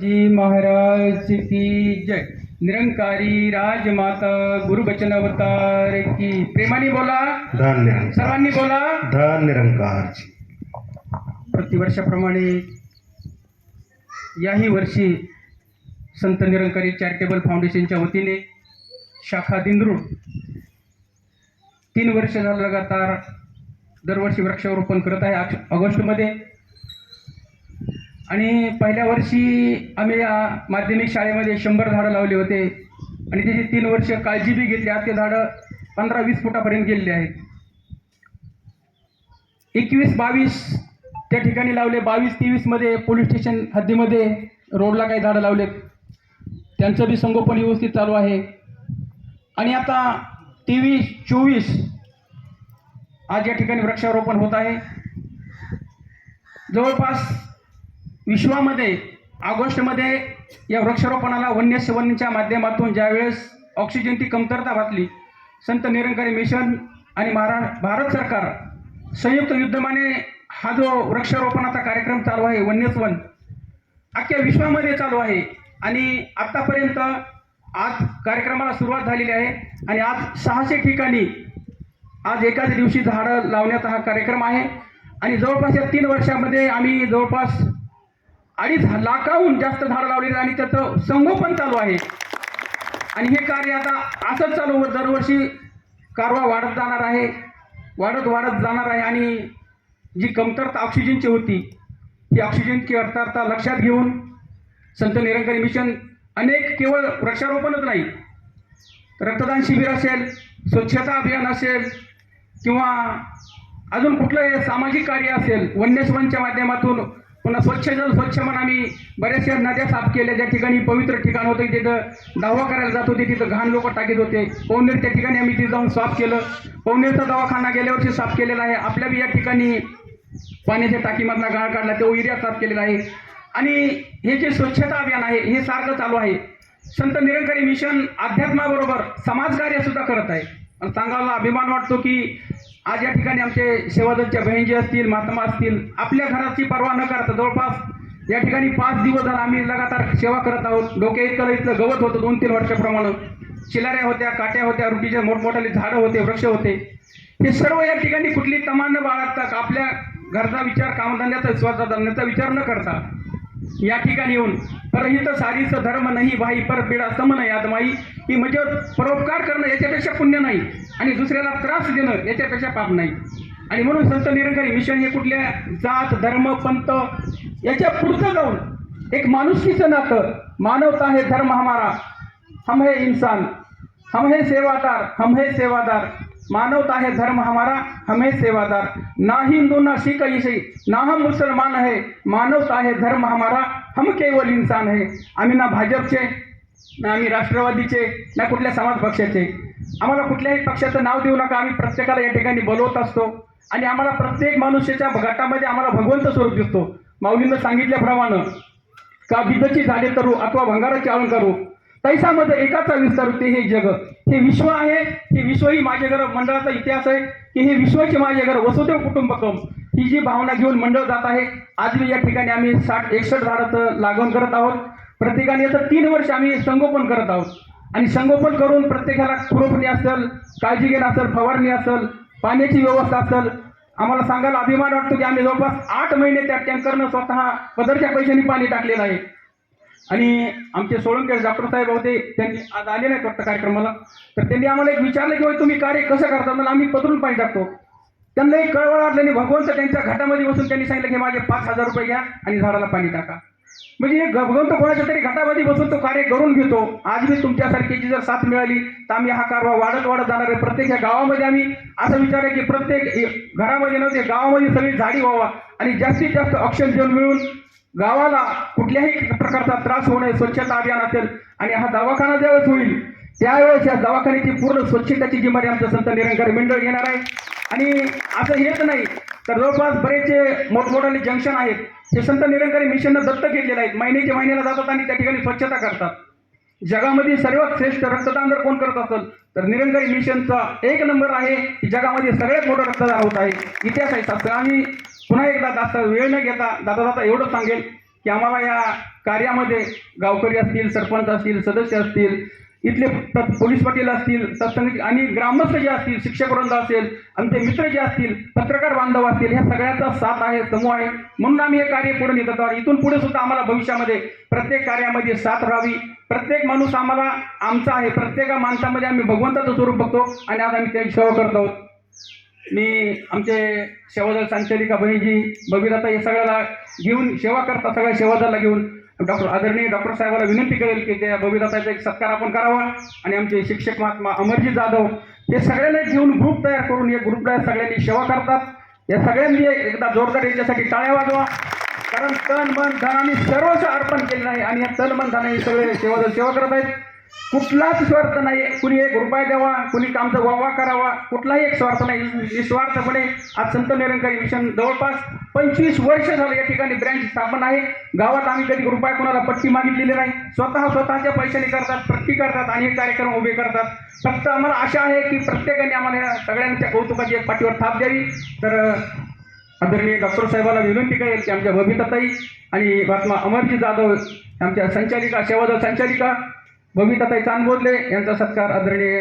जी महाराज की जय। निरंकारी राजमाता गुरुबचन अवतार की। प्रेमाने बोला। धन निरंकार सर्वांनी बोला। धन निरंकार जी। प्रतिवर्षाप्रमाणे याही वर्षी संत निरंकारी चॅरिटेबल फाउंडेशनच्या वतीने शाखा दिंद्रूड तीन वर्ष झालं लगातार दरवर्षी वृक्षारोपण करत आहे. ऑग- ऑगस्टमध्ये आणि पहिल्या वर्षी आम्ही या माध्यमिक शाळेमध्ये शंभर झाडं लावले होते. आणि त्याची तीन वर्ष काळजी बी घेतली. आज ते झाडं पंधरा वीस फुटापर्यंत गेलेले आहेत. एकवीस बावीस त्या ठिकाणी लावले. बावीस तेवीसमध्ये पोलीस स्टेशन हद्दीमध्ये रोडला काही झाडं लावलेत. त्यांचं बी संगोपन व्यवस्थित चालू आहे. आणि आता तेवीस चोवीस आज या ठिकाणी वृक्षारोपण होत आहे. जवळपास विश्वामध्ये ऑगस्टमध्ये या वृक्षारोपणाला वन्य सेवनच्या माध्यमातून ज्यावेळेस ऑक्सिजनची कमतरता भासली संत निरंकारी मिशन आणि महारा भारत सरकार संयुक्त युद्धमाने हा जो वृक्षारोपणाचा कार्यक्रम चालू आहे वन्यस्वन अख्ख्या विश्वामध्ये चालू आहे. आणि आत्तापर्यंत आज कार्यक्रमाला सुरुवात झालेली आहे. आणि आज सहाशे ठिकाणी आज एकाच दिवशी झाडं लावण्याचा हा कार्यक्रम आहे. आणि जवळपास या तीन वर्षामध्ये आम्ही जवळपास अडीच लाखाहून जास्त झाडं लावलेली आणि त्याचं संगोपन चालू आहे. आणि हे कार्य आता असंच चालू दरवर्षी कारवा वाढत जाणार आहे वाढत वाढत जाणार आहे आणि जी कमतरता ऑक्सिजनची होती ही ऑक्सिजनची कमतरता लक्षात घेऊन संत निरंकारी मिशन अनेक केवळ वृक्षारोपणच नाही रक्तदान शिबिर असेल स्वच्छता अभियान असेल किंवा अजून कुठलं सामाजिक कार्य असेल वन्यजीवांच्या माध्यमातून पुन्हा स्वच्छ जल स्वच्छ म्हणा आम्ही बऱ्याचशा नद्या साफ केल्या. ज्या ठिकाणी पवित्र ठिकाण होतं तिथं दावा करायला जात होते. तिथं घाण लोक टाकीत होते. पवनेर त्या ठिकाणी आम्ही तिथं जाऊन साफ केलं. पवनेरचा दवाखाना गेल्या वर्षी साफ केलेला आहे. आपल्या बी या ठिकाणी पाण्याच्या टाकीमधला गाळ काढला. तो एरिया साफ केलेला आहे. आणि हे जे स्वच्छता अभियान आहे हे सारखं चालू आहे. संत निरंकारी मिशन अध्यात्माबरोबर समाजकार्य सुद्धा करत आहे. आणि सांगायला अभिमान वाटतो की आज या ठिकाणी आमचे सेवादलच्या बहिणी असतील महात्मा असतील आपल्या घराची पर्वा न करता जवळपास या ठिकाणी पाच दिवस झाला आम्ही लगातार सेवा करत आहोत. डोके इतकं इथलं गवत होतं दोन तीन वर्षाप्रमाणे. शिलाऱ्या होत्या काट्या होत्या रुटीच्या मोठमोठाले झाडं होते वृक्ष होते. हे सर्व या ठिकाणी कुठली तमान न बाळगता आपल्या घरचा विचार कामधंद्याचा विश्वासाचा धंद्याचा विचार न करता या ठिकाणी येऊन परहित सारीच धर्म नाही भाई पर पिढा सम नाही आदमाई। ही म्हणजे परोपकार करणं याच्यापेक्षा पुण्य नाही आणि दुसऱ्याला त्रास देणं याच्यापेक्षा पाप नाही. आणि म्हणून संत निरंकारी मिशन हे कुठल्या जात धर्म पंत याच्या पुढचं जाऊन एक माणुसकीचं नातं मानवता हे धर्म हमारा. हम है इन्सान हम है सेवादार हम है सेवादार. मानवता है धर्म हमारा हमें सेवादार। ना हिंदू ना सिख ईसाई ना हम मुसलमान है। मानवता है धर्म हमारा हम केवल इंसान है। आम्ही ना भाजपचे ना आम्ही राष्ट्रवादीचे ना कुठल्या समाज पक्षाचे. आम्हाला कुठल्याही पक्षाचं नाव देऊ नका आम्ही प्रत्येकाला या ठिकाणी बोलवत असतो. आणि आम्हाला प्रत्येक मनुष्याच्या गटामध्ये आम्हाला भगवंत स्वरूप दिसतो. माऊलीनं सांगितल्याप्रमाणे का बिदची झाले करू अथवा भंगाराची आळून करू? तैसामध्ये एकाचा विस्तार होते हे जग हे विश्व आहे हे विश्व ही माझे घर मंडळाचा इतिहास आहे की हे विश्वाचे माझे घर वसुदेव कुटुंबकम ही जी भावना घेऊन मंडळ जात आहे आज मी या ठिकाणी आम्ही साठ एकसष्ट झाडाचं लागवण करत आहोत. प्रत्येकाने याचं तीन वर्ष आम्ही संगोपन करत आहोत. आणि संगोपन करून प्रत्येकाला खुरपणी असेल काळजी घेणं असेल फवारणी असेल पाण्याची व्यवस्था असेल. आम्हाला सांगायला अभिमान वाटतो की आम्ही जवळपास आठ महिने त्या टँकरनं स्वतः पदरच्या पैशांनी पाणी टाकलेलं आहे. आणि आमचे सोळंके डॉक्टर साहेब होते त्यांनी आज आले नाही फक्त कार्यक्रमाला. तर त्यांनी आम्हाला एक विचारलं की "होय, तुम्ही कार्य कसं करता? मला आम्ही पदरून पाणी टाकतो. त्यांना एक कळवळ वाटलं आणि भगवंत त्यांच्या घाटामध्ये बसून त्यांनी सांगितलं की माझे पाच हजार रुपये घ्या आणि झाडाला पाणी टाका. म्हणजे हे भगवंत कोणाच्या तरी घाटामध्ये बसून तो कार्य करून घेतो. आज मी तुमच्यासारखीची जर साथ मिळाली तर आम्ही हा कारवा वाढत वाढत जाणार आहे. प्रत्येक ह्या गावामध्ये आम्ही असं विचार आहे की प्रत्येक घरामध्ये नव्हते गावामध्ये सगळी झाडी व्हावा आणि जास्तीत जास्त ऑक्सिजन मिळून गावाला कुठल्याही प्रकारचा त्रास होऊ नये स्वच्छता अभियान असेल आणि हा दवाखाना ज्यावेळेस होईल त्यावेळेस या दवाखान्याची पूर्ण स्वच्छतेची जिम्मेदारी आमचं संत निरंकारी मंडळ घेणार आहे. आणि असं हेच नाही तर जवळपास बरेचसे मोठमोठाले जंक्शन आहेत ते संत निरंकारी मिशननं दत्त घेतलेले आहेत. महिन्याच्या महिन्याला जातात आणि त्या ठिकाणी स्वच्छता करतात. जगामध्ये सर्वात श्रेष्ठ रक्तदान जर कोण करत असेल तर निरंकारी मिशनचा एक नंबर आहे की जगामध्ये सगळ्यात मोठं रक्तदान होत आहे. इतिहास आहे शास्त्र आम्ही पुन्हा एकदा जास्त वेळ न घेता दादा दादा एवढं सांगेल की आम्हाला या कार्यामध्ये गावकरी असतील सरपंच असतील सदस्य असतील इथले पोलीस पाटील असतील तत्संग आणि ग्रामस्थ जे असतील शिक्षक वृंद असेल आमचे मित्र जे असतील पत्रकार बांधव असतील ह्या सगळ्याचा साथ आहे समूह आहे. म्हणून आम्ही हे कार्य पुढे नेत आहोत इथून पुढे सुद्धा आम्हाला भविष्यामध्ये प्रत्येक कार्यामध्ये साथ राहावी. प्रत्येक माणूस आम्हाला आमचा आहे. प्रत्येका माणसामध्ये आम्ही भगवंताचं स्वरूप बघतो आणि आज आम्ही त्याची सेवा करत आहोत. मी आमचे सेवादल संचालिका बहिणीजी बबिराता हे सगळ्याला घेऊन सेवा करता सगळ्या सेवादलला घेऊन डॉक्टर आदरणीय डॉक्टर साहेबाला विनंती करेल की त्या बबिराताचा एक सत्कार आपण करावा आणि आमचे शिक्षक महात्मा अमरजी जाधव हे सगळ्यांना घेऊन ग्रुप तयार करून या ग्रुपला सगळ्यांनी सेवा करतात. या सगळ्यांनी एकदा जोरदार याच्यासाठी टाळ्या वाजवा. कारण तन मन धनाने सर्वच अर्पण केलेलं आहे आणि या तन मन धनाने सगळे सेवादल सेवा करत आहेत. कुठलाच स्वार्थ नाही. कुणी एक रुपया द्यावा कुणी कामचा वावा करावा कुठलाही एक स्वार्थ नाही. निस्वार्थपणे आज संत निरंकारी मिशन जवळपास पंचवीस वर्ष झालं या ठिकाणी ब्रँच स्थापन आहे. गावात आम्ही कधी रुपया कोणाला पट्टी मागितलेली नाही. स्वतः स्वतःच्या पैशाने करतात पट्टी करतात आणि हे कार्यक्रम उभे करतात. फक्त आम्हाला आशा आहे की प्रत्येकाने आम्हाला या सगळ्यांच्या कौतुकाची एक पाठीवर थाप द्यावी. तर आदरणीय डॉक्टर साहेबाला विनंती करेल की आमच्या बबिताताई आणि महात्मा अमरजी जाधव आमच्या संचालिका सेवादल संचालिका बबीताताई चांदबोदले यांचा सत्कार आदरणीय